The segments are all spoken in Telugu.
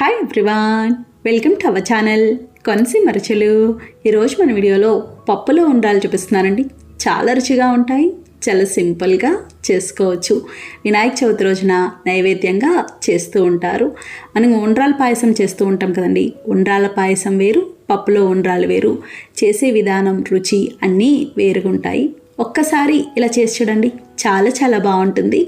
Hi everyone welcome to our channel Konaseema రుచులు ఈరోజు మన వీడియోలో పప్పులో ఉండాలి చూపిస్తున్నానండి. చాలా రుచిగా ఉంటాయి చాలా సింపుల్గా చేసుకోవచ్చు. వినాయక చవితి రోజున నైవేద్యంగా చేస్తూ ఉంటారు. మనం ఉండ్రాల పాయసం చేస్తూ ఉంటాం కదండి. ఉండ్రాల పాయసం వేరు పప్పులో ఉండ్రాలు వేరు. చేసే విధానం రుచి అన్నీ వేరుగా ఉంటాయి ఒక్కసారి ఇలా చేసి చూడండి చాలా చాలా బాగుంటుంది.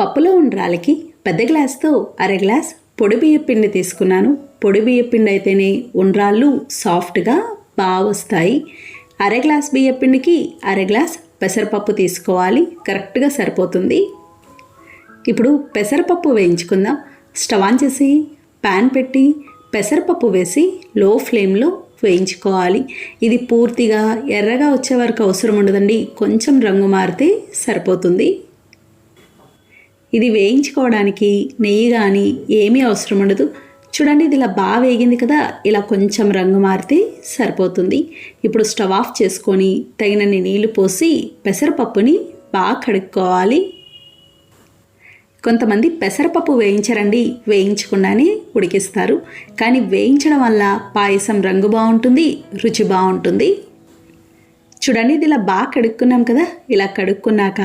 పప్పులో ఉండ్రాలకి పెద్ద గ్లాస్తో అర గ్లాస్ పొడి పిండి తీసుకున్నాను. పొడి పిండి అయితేనే ఉండ్రాళ్ళు సాఫ్ట్గా బాగా వస్తాయి అర గ్లాస్ బియ్య పిండికి అర గ్లాస్ పెసరపప్పు తీసుకోవాలి. కరెక్ట్గా సరిపోతుంది. ఇప్పుడు పెసరపప్పు వేయించుకుందాం. స్టవ్ ఆన్ చేసి ప్యాన్ పెట్టి పెసరపప్పు వేసి లో ఫ్లేమ్లో వేయించుకోవాలి. ఇది పూర్తిగా ఎర్రగా వచ్చే వరకు అవసరం ఉండదండి. కొంచెం రంగు మారితే సరిపోతుంది. ఇది వేయించుకోవడానికి నెయ్యి కానీ ఏమీ అవసరం ఉండదు. చూడండి ఇది ఇలా బాగా వేగింది కదా ఇలా కొంచెం రంగు మారితే సరిపోతుంది. ఇప్పుడు స్టవ్ ఆఫ్ చేసుకొని తగినన్ని నీళ్ళు పోసి పెసరపప్పుని బాగా కడుక్కోవాలి. కొంతమంది పెసరపప్పు వేయించరండి వేయించకుండానే ఉడికిస్తారు. కానీ వేయించడం వల్ల పాయసం రంగు బాగుంటుంది రుచి బాగుంటుంది. చూడండి ఇది ఇలా బాగా కడుక్కున్నాం కదా ఇలా కడుక్కున్నాక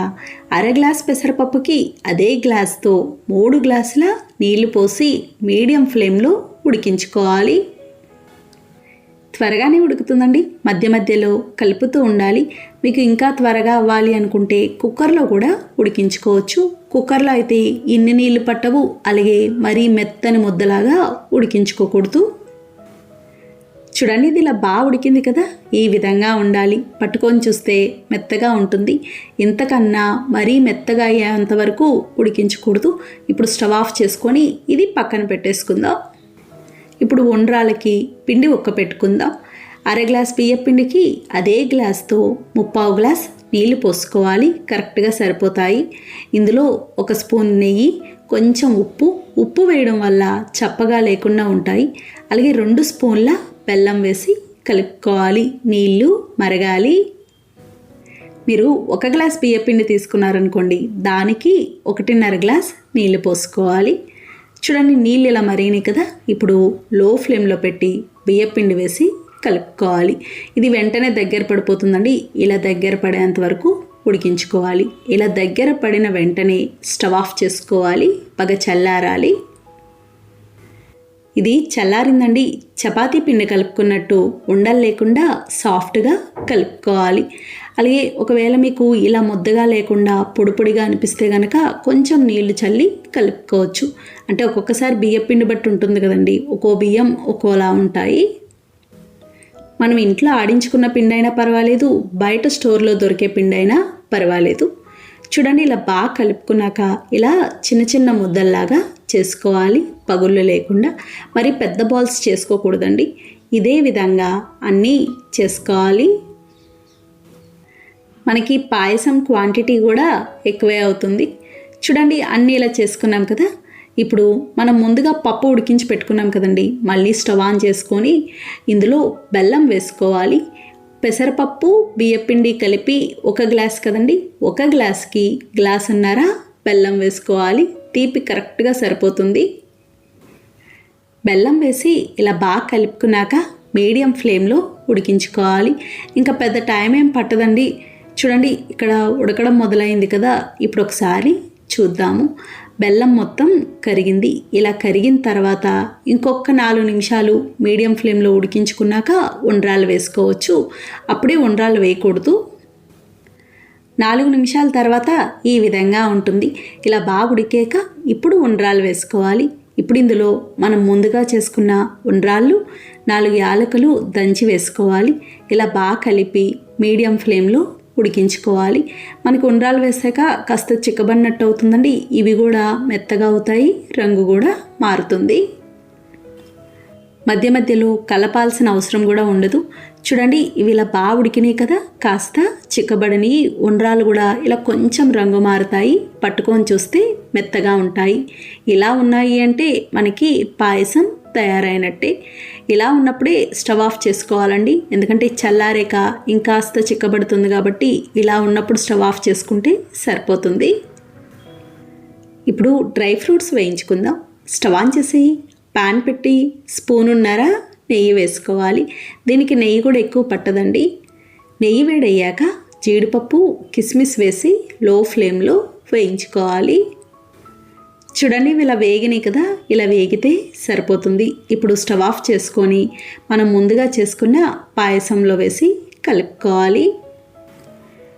అర గ్లాస్ పెసరపప్పుకి అదే గ్లాస్తో మూడు గ్లాసుల నీళ్ళు పోసి మీడియం ఫ్లేమ్లో ఉడికించుకోవాలి. త్వరగానే ఉడుకుతుందండి. మధ్య మధ్యలో కలుపుతూ ఉండాలి. మీకు ఇంకా త్వరగా అవ్వాలి అనుకుంటే కుక్కర్లో కూడా ఉడికించుకోవచ్చు. కుక్కర్లో అయితే ఇన్ని నీళ్ళు పట్టవు అలాగే మరీ మెత్తని ముద్దలాగా ఉడికించుకోకూడదు. చూడండి ఇది ఇలా బాగా ఉడికింది కదా. ఈ విధంగా ఉండాలి. పట్టుకొని చూస్తే మెత్తగా ఉంటుంది. ఇంతకన్నా మరీ మెత్తగా అయ్యేంత వరకు ఉడికించకూడదు. ఇప్పుడు స్టవ్ ఆఫ్ చేసుకొని ఇది పక్కన పెట్టేసుకుందాం. ఇప్పుడు ఉండ్రాలకి పిండి ఒక్క పెట్టుకుందాం. అర గ్లాస్ బియ్య పిండికి అదే గ్లాస్తో ముప్పావు గ్లాస్ నీళ్ళు పోసుకోవాలి. కరెక్ట్గా సరిపోతాయి. ఇందులో ఒక స్పూన్ నెయ్యి కొంచెం ఉప్పు. ఉప్పు వేయడం వల్ల చప్పగా లేకుండా ఉంటాయి. అలాగే రెండు స్పూన్ల బెల్లం వేసి కలుపుకోవాలి. నీళ్ళు మరగాలి. మీరు ఒక గ్లాస్ బియ్యపిండి తీసుకున్నారనుకోండి దానికి ఒకటిన్నర గ్లాస్ నీళ్ళు పోసుకోవాలి. చూడండి నీళ్ళు ఇలా మరిగినాయి కదా. ఇప్పుడు లో ఫ్లేమ్లో పెట్టి బియ్యపిండి వేసి కలుపుకోవాలి. ఇది వెంటనే దగ్గర పడిపోతుందండి. ఇలా దగ్గర పడేంత వరకు ఉడికించుకోవాలి. ఇలా దగ్గర పడిన వెంటనే స్టవ్ ఆఫ్ చేసుకోవాలి. పగ చల్లారాలి. ఇది చల్లారిందండి. చపాతీ పిండి కలుపుకున్నట్టు ఉండలు లేకుండా సాఫ్ట్గా కలుపుకోవాలి. అలాగే ఒకవేళ మీకు ఇలా ముద్దగా లేకుండా పొడిపొడిగా అనిపిస్తే కనుక కొంచెం నీళ్ళు చల్లి కలుపుకోవచ్చు. అంటే ఒక్కొక్కసారి బియ్య పిండి బట్టి ఉంటుంది కదండి. ఒక్కో బియ్యం ఒక్కోలా ఉంటాయి. మనం ఇంట్లో ఆడించుకున్న పిండి అయినా పర్వాలేదు బయట స్టోర్లో దొరికే పిండి అయినా పర్వాలేదు. చూడండి ఇలా బాగా కలుపుకున్నాక ఇలా చిన్న చిన్న ముద్దల్లాగా చేసుకోవాలి పగుళ్ళు లేకుండా. మరి పెద్ద బాల్స్ చేసుకోకూడదండి. ఇదే విధంగా అన్నీ చేసుకోవాలి. మనకి పాయసం క్వాంటిటీ కూడా ఎక్కువే అవుతుంది. చూడండి అన్నీ ఇలా చేసుకున్నాం కదా. ఇప్పుడు మనం ముందుగా పప్పు ఉడికించి పెట్టుకున్నాం కదండి. మళ్ళీ స్టవ్ ఆన్ చేసుకొని ఇందులో బెల్లం వేసుకోవాలి. పెసరపప్పు బియ్యపిండి కలిపి ఒక గ్లాస్ కదండి ఒక గ్లాస్కి గ్లాస్ అన్నారా బెల్లం వేసుకోవాలి. తీపి కరెక్ట్గా సరిపోతుంది. బెల్లం వేసి ఇలా బాగా కలుపుకున్నాక మీడియం ఫ్లేమ్లో ఉడికించుకోవాలి. ఇంకా పెద్ద టైం ఏం పట్టదండి. చూడండి ఇక్కడ ఉడకడం మొదలైంది కదా. ఇప్పుడు ఒకసారి చూద్దాము. బెల్లం మొత్తం కరిగింది. ఇలా కరిగిన తర్వాత ఇంకొక నాలుగు నిమిషాలు మీడియం ఫ్లేమ్లో ఉడికించుకున్నాక ఉండ్రాలు వేసుకోవచ్చు. అప్పుడే ఉండ్రాలు వేయకూడదు. నాలుగు నిమిషాల తర్వాత ఈ విధంగా ఉంటుంది. ఇలా బాగా ఉడికాక ఇప్పుడు ఉండ్రాలు వేసుకోవాలి. ఇప్పుడు ఇందులో మనం ముందుగా చేసుకున్న ఉండ్రాళ్ళు నాలుగు యాలకులు దంచి వేసుకోవాలి. ఇలా బాగా కలిపి మీడియం ఫ్లేమ్లో ఉడికించుకోవాలి. మనకి ఉండ్రాలు వేసాక కాస్త చిక్కబడినట్టు అవుతుందండి. ఇవి కూడా మెత్తగా అవుతాయి. రంగు కూడా మారుతుంది. మధ్య మధ్యలో కలపాల్సిన అవసరం కూడా ఉండదు. చూడండి ఇవి ఇలా బాగా ఉడికినాయి కదా. కాస్త చిక్కబడని ఉండ్రాలు కూడా ఇలా కొంచెం రంగు మారుతాయి. పట్టుకొని చూస్తే మెత్తగా ఉంటాయి. ఇలా ఉన్నాయి అంటే మనకి పాయసం తయారైనట్టే. ఇలా ఉన్నప్పుడే స్టవ్ ఆఫ్ చేసుకోవాలండి. ఎందుకంటే చల్లారేక ఇంకాస్త చిక్కబడుతుంది కాబట్టి ఇలా ఉన్నప్పుడు స్టవ్ ఆఫ్ చేసుకుంటే సరిపోతుంది. ఇప్పుడు డ్రై ఫ్రూట్స్ వేయించుకుందాం. స్టవ్ ఆన్ చేసి పాన్ పెట్టి స్పూన్ ఉన్నారా నెయ్యి వేసుకోవాలి. దీనికి నెయ్యి కూడా ఎక్కువ పట్టదండి. నెయ్యి వేడయ్యాక జీడిపప్పు కిస్మిస్ వేసి లో ఫ్లేమ్లో వేయించుకోవాలి. చూడండి ఇవి ఇలా వేగినాయి కదా? ఇలా వేగితే సరిపోతుంది. ఇప్పుడు స్టవ్ ఆఫ్ చేసుకొని మనం ముందుగా చేసుకున్న పాయసంలో వేసి కలుపుకోవాలి.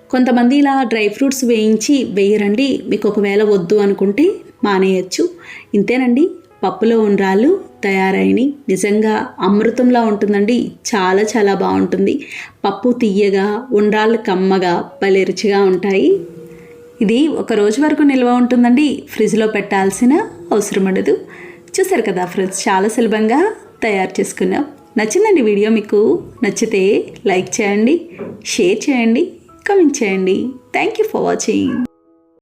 కొంతమంది ఇలా డ్రై ఫ్రూట్స్ వేయించి వేయరండి. మీకు ఒకవేళ వద్దు అనుకుంటే మానేయచ్చు. ఇంతేనండి పప్పులో ఉండ్రాళ్ళు తయారైనవి నిజంగా అమృతంలా ఉంటుందండి. చాలా చాలా బాగుంటుంది. పప్పు తీయగా ఉండ్రాళ్ళు కమ్మగా భలే రుచిగా ఉంటాయి. ఇది ఒక రోజు వరకు నిల్వ ఉంటుందండి. ఫ్రిడ్జ్లో పెట్టాల్సిన అవసరం ఉండదు. చూసారు కదా ఫ్రెండ్స్ చాలా సులభంగా తయారు చేసుకున్నాం. నచ్చిందండి వీడియో మీకు నచ్చితే లైక్ చేయండి షేర్ చేయండి కామెంట్ చేయండి. Thank you for watching